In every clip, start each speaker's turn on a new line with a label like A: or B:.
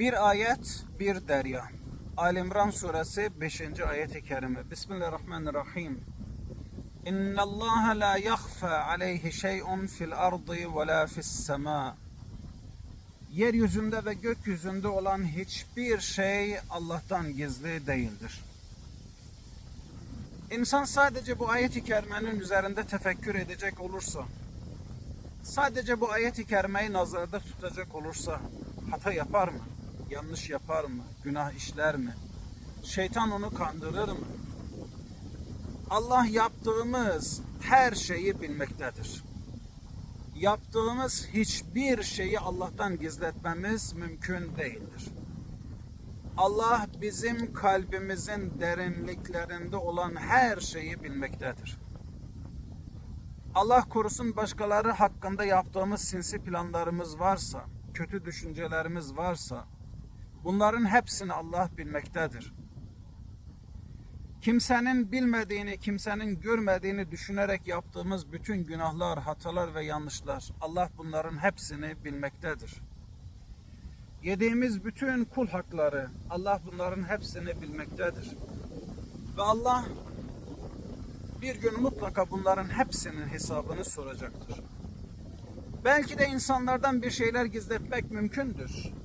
A: Bir ayet, bir derya. Alimran suresi 5. ayet-i kerime. Bismillahirrahmanirrahim. İnna Allah la yakhfa aleyhi şey'un fil ardı ve la fis sema. Yeryüzünde ve gökyüzünde olan hiçbir şey Allah'tan gizli değildir. İnsan sadece bu ayet-i kerimenin üzerinde tefekkür edecek olursa, sadece bu ayet-i kerimeyi nazarda tutacak olursa hata yapar mı? Yanlış yapar mı? Günah işler mi? Şeytan onu kandırır mı? Allah yaptığımız her şeyi bilmektedir. Yaptığımız hiçbir şeyi Allah'tan gizletmemiz mümkün değildir. Allah bizim kalbimizin derinliklerinde olan her şeyi bilmektedir. Allah korusun başkaları hakkında yaptığımız sinsi planlarımız varsa, kötü düşüncelerimiz varsa, bunların hepsini Allah bilmektedir. Kimsenin bilmediğini, kimsenin görmediğini düşünerek yaptığımız bütün günahlar, hatalar ve yanlışlar, Allah bunların hepsini bilmektedir. Yediğimiz bütün kul hakları, Allah bunların hepsini bilmektedir. Ve Allah bir gün mutlaka bunların hepsinin hesabını soracaktır. Belki de insanlardan bir şeyler gizletmek mümkündür.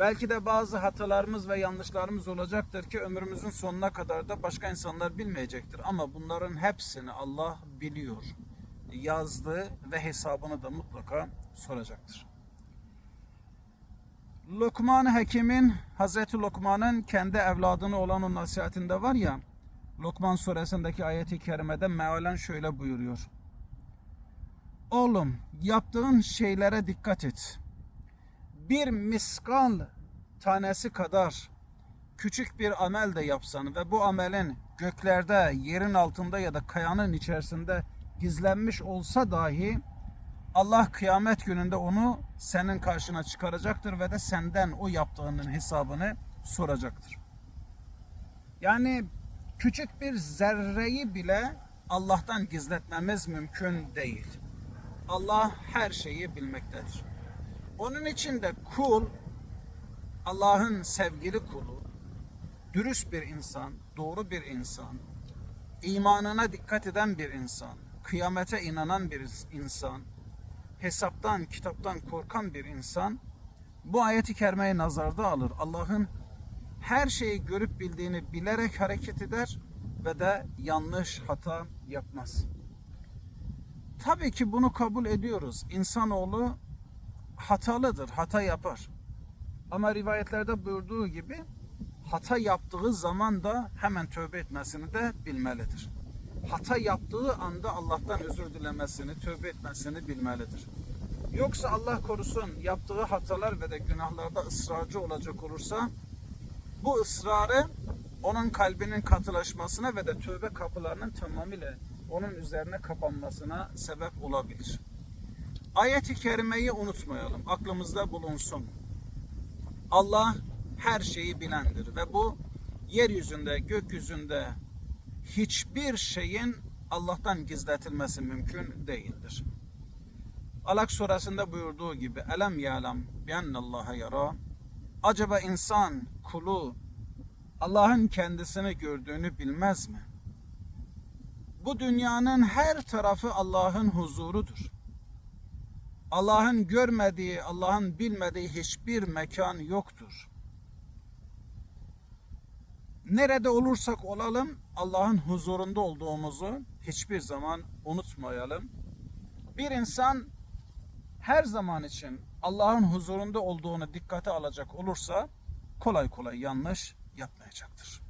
A: Belki de bazı hatalarımız ve yanlışlarımız olacaktır ki ömrümüzün sonuna kadar da başka insanlar bilmeyecektir. Ama bunların hepsini Allah biliyor, yazdı ve hesabını da mutlaka soracaktır. Lokman Hekim'in, Hazreti Lokman'ın kendi evladını olan o nasihatinde var ya, Lokman suresindeki ayeti kerimede mealen şöyle buyuruyor. Oğlum yaptığın şeylere dikkat et. Bir miskal tanesi kadar küçük bir amel de yapsan ve bu amelin göklerde, yerin altında ya da kayanın içerisinde gizlenmiş olsa dahi Allah kıyamet gününde onu senin karşına çıkaracaktır ve de senden o yaptığının hesabını soracaktır. Yani küçük bir zerreyi bile Allah'tan gizletmemiz mümkün değil. Allah her şeyi bilmektedir. Onun için de kul Allah'ın sevgili kulu, dürüst bir insan, doğru bir insan, imanına dikkat eden bir insan, kıyamete inanan bir insan, hesaptan, kitaptan korkan bir insan bu ayeti kerimeyi nazarda alır. Allah'ın her şeyi görüp bildiğini bilerek hareket eder ve de yanlış hata yapmaz. Tabii ki bunu kabul ediyoruz. İnsanoğlu hatalıdır, hata yapar. Ama rivayetlerde buyurduğu gibi hata yaptığı zaman da hemen tövbe etmesini de bilmelidir. Hata yaptığı anda Allah'tan özür dilemesini, tövbe etmesini bilmelidir. Yoksa Allah korusun yaptığı hatalar ve de günahlarda ısrarcı olacak olursa bu ısrarı onun kalbinin katılaşmasına ve de tövbe kapılarının tamamıyla onun üzerine kapanmasına sebep olabilir. Ayet-i kerimeyi unutmayalım, aklımızda bulunsun. Allah her şeyi bilendir ve bu yeryüzünde, gökyüzünde hiçbir şeyin Allah'tan gizletilmesi mümkün değildir. Alak surasında buyurduğu gibi elem ya'lem biennallaha yara acaba insan kulu Allah'ın kendisini gördüğünü bilmez mi? Bu dünyanın her tarafı Allah'ın huzurudur. Allah'ın görmediği, Allah'ın bilmediği hiçbir mekan yoktur. Nerede olursak olalım Allah'ın huzurunda olduğumuzu hiçbir zaman unutmayalım. Bir insan her zaman için Allah'ın huzurunda olduğunu dikkate alacak olursa kolay kolay yanlış yapmayacaktır.